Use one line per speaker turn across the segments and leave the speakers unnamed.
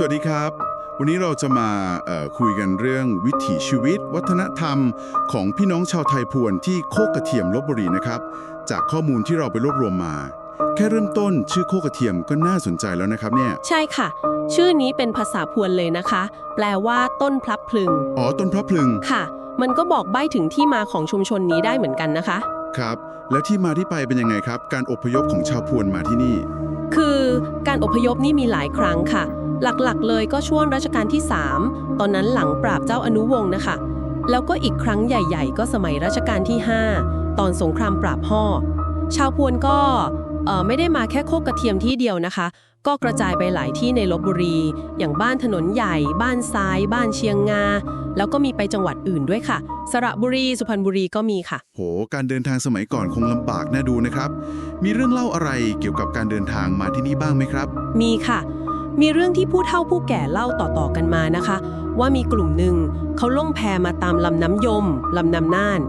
สวัสดีครับ วันนี้เราจะมาเอ่อคุยกันเรื่องวิถีชีวิต วัฒนธรรม ของพี่น้องชาวไทยพวนที่โคกกระเทียมลบบุรีนะครับ จากข้อมูลที่เราไปรวบรวมมา แค่เริ่มต้นชื่อโคกกระเทียมก็น่าสนใจแล้วนะครับเนี่ย
ใช่ค่ะ ชื่อนี้เป็นภาษาพวนเลยนะคะ แปลว่าต้นพลับพลึง
อ๋อต้นพระพลึง
ค่ะ มันก็บอกใบ้ถึงที่มาของชุมชนนี้ได้เหมือนกันนะคะ
ครับ แล้วที่มาที่ไปเป็นยังไงครับ การอพยพของชาวพวนมาที่นี่
คือการอพยพนี่มีหลายครั้งค่ะ หลักๆ เลยก็ช่วงรัชกาลที่ 3 ตอนนั้นหลังปราบเจ้าอนุวงศ์นะคะ แล้วก็อีกครั้งใหญ่ ๆ ก็สมัยรัชกาลที่ 5 ตอนสงครามปราบห่อชาวพวนก็เอ่อไม่ได้มาแค่โคกกระเทียมที่เดียวนะคะ ก็กระจายไปหลายที่ในลบบุรี อย่างบ้านถนนใหญ่ บ้านซ้าย บ้านเชียงงา แล้วก็มีไปจังหวัดอื่นด้วยค่ะ สระบุรี สุพรรณบุรีก็มีค่ะ
โห การเดินทางสมัยก่อนคงลำบากน่าดูนะครับ มีเรื่องเล่าอะไรเกี่ยวกับการเดินทางมาที่นี่บ้างไหมครับ
มีค่ะ มีเรื่องที่ผู้เฒ่าผู้แก่เล่าต่อๆกันมานะคะ ว่ามีกลุ่มหนึ่งเขาล่องแพมาตามลำน้ำยมลำน้ำน่าน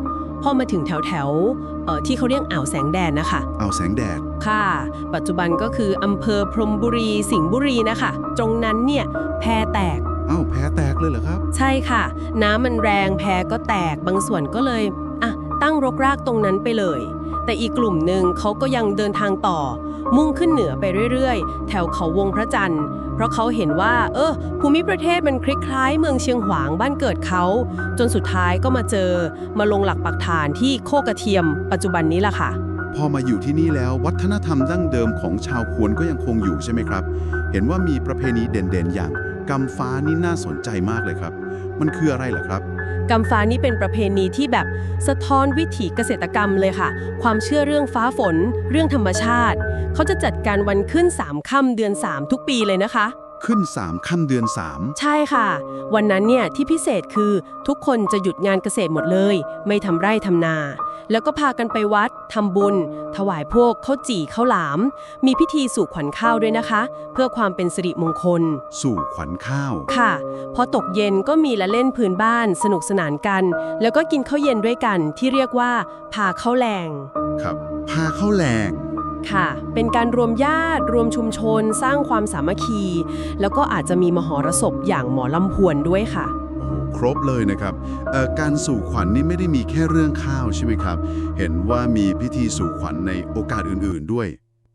พอมาถึงแถวแถวๆเอ่อที่เขาเรียกอ่าวแสงแดนนะคะ
เอาแสงแดด
ค่ะ ปัจจุบันก็คืออำเภอพรหมบุรี สิงห์บุรีนะคะ ตรงนั้นเนี่ยแพแตก
เอ้าแพ้แตกเลยเหรอครับ
ใช่ค่ะ น้ำมันแรงแพก็แตกบางส่วนก็เลยอะตั้งรกรากตรงนั้นไปเลย แต่อีกกลุ่มหนึ่งเขาก็ยังเดินทางต่อ มุ่งขึ้นเหนือไปเรื่อยๆ แถวเขาวงพระจันทร์ เพราะเขาเห็นว่า เออ ภูมิประเทศมันคล้ายๆเมืองเชียงหวางบ้านเกิดเขา จนสุดท้ายก็มาเจอ มาลงหลักปักฐานที่โคกระเทียม ปัจจุบันนี้ล่ะค่ะ
พอมาอยู่ที่นี่แล้ววัฒนธรรมดั้งเดิมของชาวพวนก็ยังคงอยู่ใช่ไหมครับ เห็นว่ามีประเพณีเด่นๆ อย่างกำฟ้านี่น่าสนใจมากเลยครับ มันคืออะไรเหรอครับ
กำฟ้านี่เป็นประเพณีที่แบบสะท้อนวิถีเกษตรกรรมเลยค่ะ ความเชื่อเรื่องฟ้าฝน เรื่องธรรมชาติ เขาจะจัดการวันขึ้น3ค่ำเดือน 3 ทุกปีเลยนะคะ
ขึ้นสามค่ำเดือนสาม
ใช่ค่ะ วันนั้นเนี่ยที่พิเศษคือทุกคนจะหยุดงานเกษตรหมดเลย ไม่ทำไร่ทำนา แล้วก็พากันไปวัดทำบุญ ถวายพวกข้าวจี่ข้าวหลาม มีพิธีสู่ขวัญข้าวด้วยนะคะ เพื่อความเป็นสิริมงคล
สู่ขวัญข้าว
ค่ะพอตกเย็นก็มีละเล่นพื้นบ้านสนุกสนานกัน แล้วก็กินข้าวเย็นด้วยกันที่เรียกว่าพาข้าวแรง
ครับ พาเข้าแรง
ค่ะ เป็นการรวมญาติรวมชุมชน สร้างความสามัคคี แล้วก็อาจจะมีมหรสพอย่างหมอลำพวนด้วยค่ะ
โอ้โห ครบเลยนะครับเอ่อการสู่ขวัญนี่ไม่ได้มีแค่เรื่องข้าวใช่ไหมครับ เห็นว่ามีพิธีสู่ขวัญในโอกาสอื่น ๆด้วย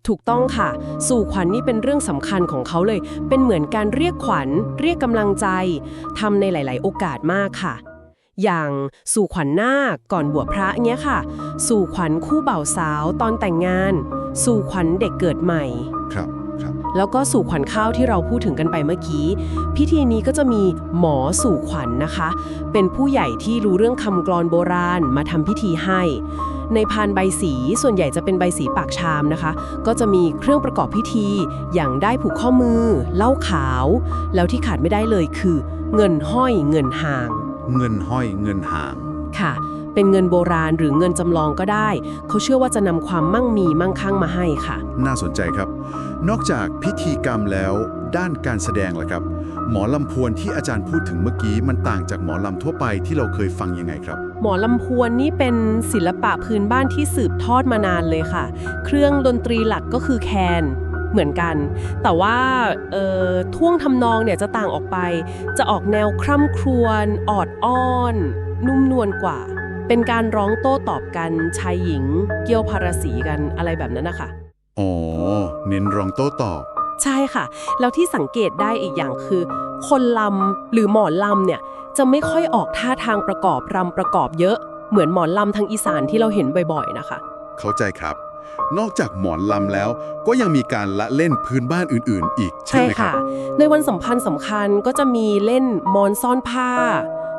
ถูกต้องค่ะ สู่ขวัญนี่เป็นเรื่องสำคัญของเขาเลย เป็นเหมือนการเรียกขวัญ เรียกกำลังใจทำในหลาย ๆ โอกาสมากค่ะอย่างสู่ขวัญนาคก่อนบวชพระเงี้ยค่ะ สู่ขวัญคู่บ่าวสาวตอนแต่งงาน สู่ขวัญเด็กเกิดใหม่
ครับครับ
แล้วก็สู่ขวัญข้าวที่เราพูดถึงกันไปเมื่อกี้ พิธีนี้ก็จะมีหมอสู่ขวัญนะคะ เป็นผู้ใหญ่ที่รู้เรื่องคำกลอนโบราณมาทำพิธีให้ ในพานใบสีส่วนใหญ่จะเป็นใบสีปากชามนะคะ ก็จะมีเครื่องประกอบพิธี อย่างได้ผูกข้อมือเหล้าขาว แล้วที่ขาดไม่ได้เลยคือ เงินห้อยเงินห่าง
เงินห้อยเงินหาง
ค่ะ เป็นเงินโบราณหรือเงินจำลองก็ได้ เขาเชื่อว่าจะนำความมั่งมีมั่งคั่งมาให้ค่ะ
น่าสนใจครับ นอกจากพิธีกรรมแล้ว ด้านการแสดงล่ะครับ หมอลำพวนที่อาจารย์พูดถึงเมื่อกี้มันต่างจากหมอลำทั่วไปที่เราเคยฟังยังไงครับ
หมอลำพวนนี่เป็นศิลปะพื้นบ้านที่สืบทอดมานานเลยค่ะ เครื่องดนตรีหลักก็คือแคนเหมือนกัน แต่ว่าเอ่อท่วงทำนองเนี่ยจะต่างออกไป จะออกแนวคร่ำครวญออดอ้อน นุ่มนวลกว่า เป็นการร้องโต้ตอบกันชายหญิง เกี่ยวพาราสีกันอะไรแบบนั้นนะคะ
อ๋อ เน้นรองโต้ตอบ
ใช่ค่ะ แล้วที่สังเกตได้อีกอย่างคือ คนลำหรือหมอลำเนี่ย จะไม่ค่อยออกท่าทางประกอบรำประกอบเยอะ เหมือนหมอลำทางอีสานที่เราเห็นบ่อยๆนะคะ
เข้าใจครับ นอกจากหมอนลำแล้ว ก็ยังมีการละเล่นพื้นบ้านอื่น ๆ อีกใช่
ใช่
ไหมครั
ค่ะ
บ
ในวันสำคัญสำคัญก็จะมีเล่นมอนซ่อนผ้า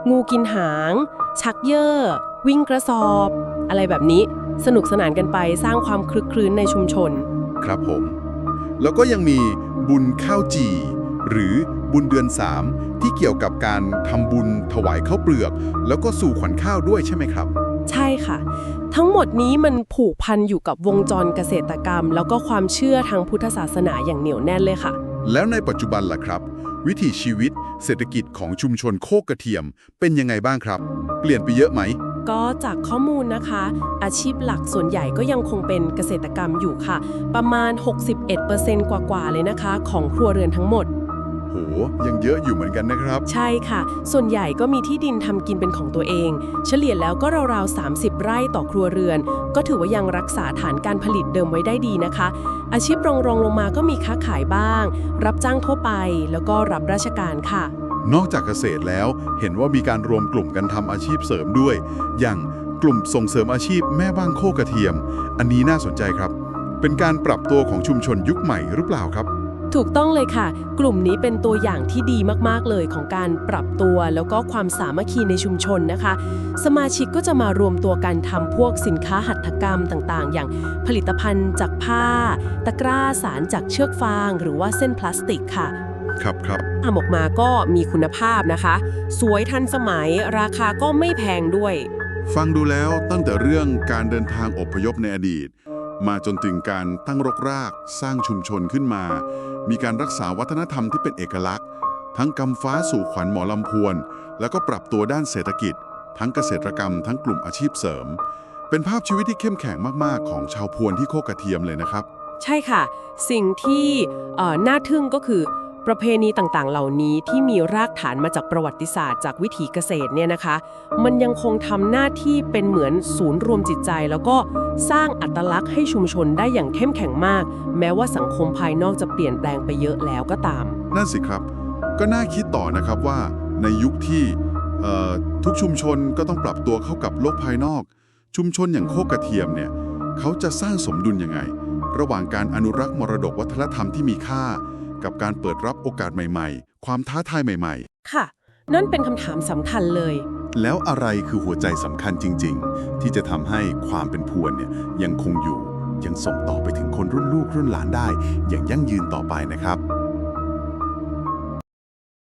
งูกินหาง ชักเย่อ วิ่งกระสอบ อะไรแบบนี้สนุกสนานกันไปสร้างความคลึกครื้นในชุมชน
ครับผม แล้วก็ยังมีบุญข้าวจี่หรือบุญเดือนสามที่เกี่ยวกับการทำบุญถวายข้าวเปลือก แล้วก็สู่ขวัญข้าวด้วยใช่ไหมครับ
ใช่ค่ะ ทั้งหมดนี้มันผูกพันอยู่กับวงจรเกษตรกรรม แล้วก็ความเชื่อทางพุทธศาสนาอย่างเหนียวแน่นเลยค่ะ
แล้วในปัจจุบันล่ะครับ วิถีชีวิต เศรษฐกิจของชุมชนโคกกระเทียมเป็นยังไงบ้างครับ เปลี่ยนไปเยอะไหม
ก็จากข้อมูลนะคะ อาชีพหลักส่วนใหญ่ก็ยังคงเป็นเกษตรกรรมอยู่ค่ะ ประมาณ 61%กว่าๆเลยนะคะ ของครัวเรือนทั้งหมด
โห ยังเยอะอยู่เหมือนกันนะครับ
ใช่ค่ะ ส่วนใหญ่ก็มีที่ดินทำกินเป็นของตัวเอง เฉลี่ยแล้วก็ราวๆ 30 ไร่ต่อครัวเรือน ก็ถือว่ายังรักษาฐานการผลิตเดิมไว้ได้ดีนะคะ อาชีพรองรองลงมาก็มีค้าขายบ้าง รับจ้างทั่วไป แล้วก็รับราชการค่ะ
นอกจากเกษตรแล้วเห็นว่ามีการรวมกลุ่มกันทำอาชีพเสริมด้วย อย่างกลุ่มส่งเสริมอาชีพแม่บ้านโคกระเทียม อันนี้น่าสนใจครับ เป็นการปรับตัวของชุมชนยุคใหม่หรือเปล่าครับ
ถูกต้องเลยค่ะ กลุ่มนี้เป็นตัวอย่างที่ดีมากๆเลยของการปรับตัวแล้วก็ความสามัคคีในชุมชนนะคะ สมาชิกก็จะมารวมตัวกันทำพวกสินค้าหัตถกรรมต่างๆ อย่างผลิตภัณฑ์จากผ้า ตะกร้าสารจากเชือกฟาง หรือว่าเส้นพลาสติกค่ะ
ครับครับ
ทำออกมาก็มีคุณภาพนะคะ สวยทันสมัยราคาก็ไม่แพงด้วย
ฟังดูแล้วตั้งแต่เรื่องการเดินทางอพยพในอดีต มาจนถึงการตั้งรกราก สร้างชุมชนขึ้นมา มีการรักษาวัฒนธรรมที่เป็นเอกลักษณ์ ทั้งกำฟ้าสู่ขวัญหมอลำพวน แล้วก็ปรับตัวด้านเศรษฐกิจ ทั้งเกษตรกรรม ทั้งกลุ่มอาชีพเสริม เป็นภาพชีวิตที่เข้มแข็งมากๆ ของชาวพวนที่โคกกระเทียมเลยนะครับ
ใช่ค่ะ สิ่งที่เอ่อน่าทึ่งก็คือ ประเพณีต่างๆ เหล่านี้ที่มีรากฐานมาจากประวัติศาสตร์จากวิถีเกษตรเนี่ยนะคะ มันยังคงทำหน้าที่เป็นเหมือนศูนย์รวมจิตใจ แล้วก็สร้างอัตลักษณ์ให้ชุมชนได้อย่างเข้มแข็งมาก แม้ว่าสังคมภายนอกจะเปลี่ยนแปลงไปเยอะแล้วก็ตาม
นั่นสิครับ ก็น่าคิดต่อนะครับว่าในยุคที่ทุกชุมชนก็ต้องปรับตัวเข้ากับโลกภายนอก ชุมชนอย่างโคกกระเทียมเนี่ยเขาจะสร้างสมดุลยังไง ระหว่างการอนุรักษ์มรดกวัฒนธรรมที่มีค่า กับการเปิดรับโอกาสใหม่ ๆ ความท้าทายใหม่
ค่ะ นั่นเป็นคำถามสำคัญเลย
ๆ แล้วอะไรคือหัวใจสำคัญจริง ๆ ที่จะทำให้ความเป็นพวนเนี่ยยังคงอยู่ ยังส่งต่อไปถึงคนรุ่นลูกรุ่นหลานได้ อย่างยั่งยืนต่อไปนะครับ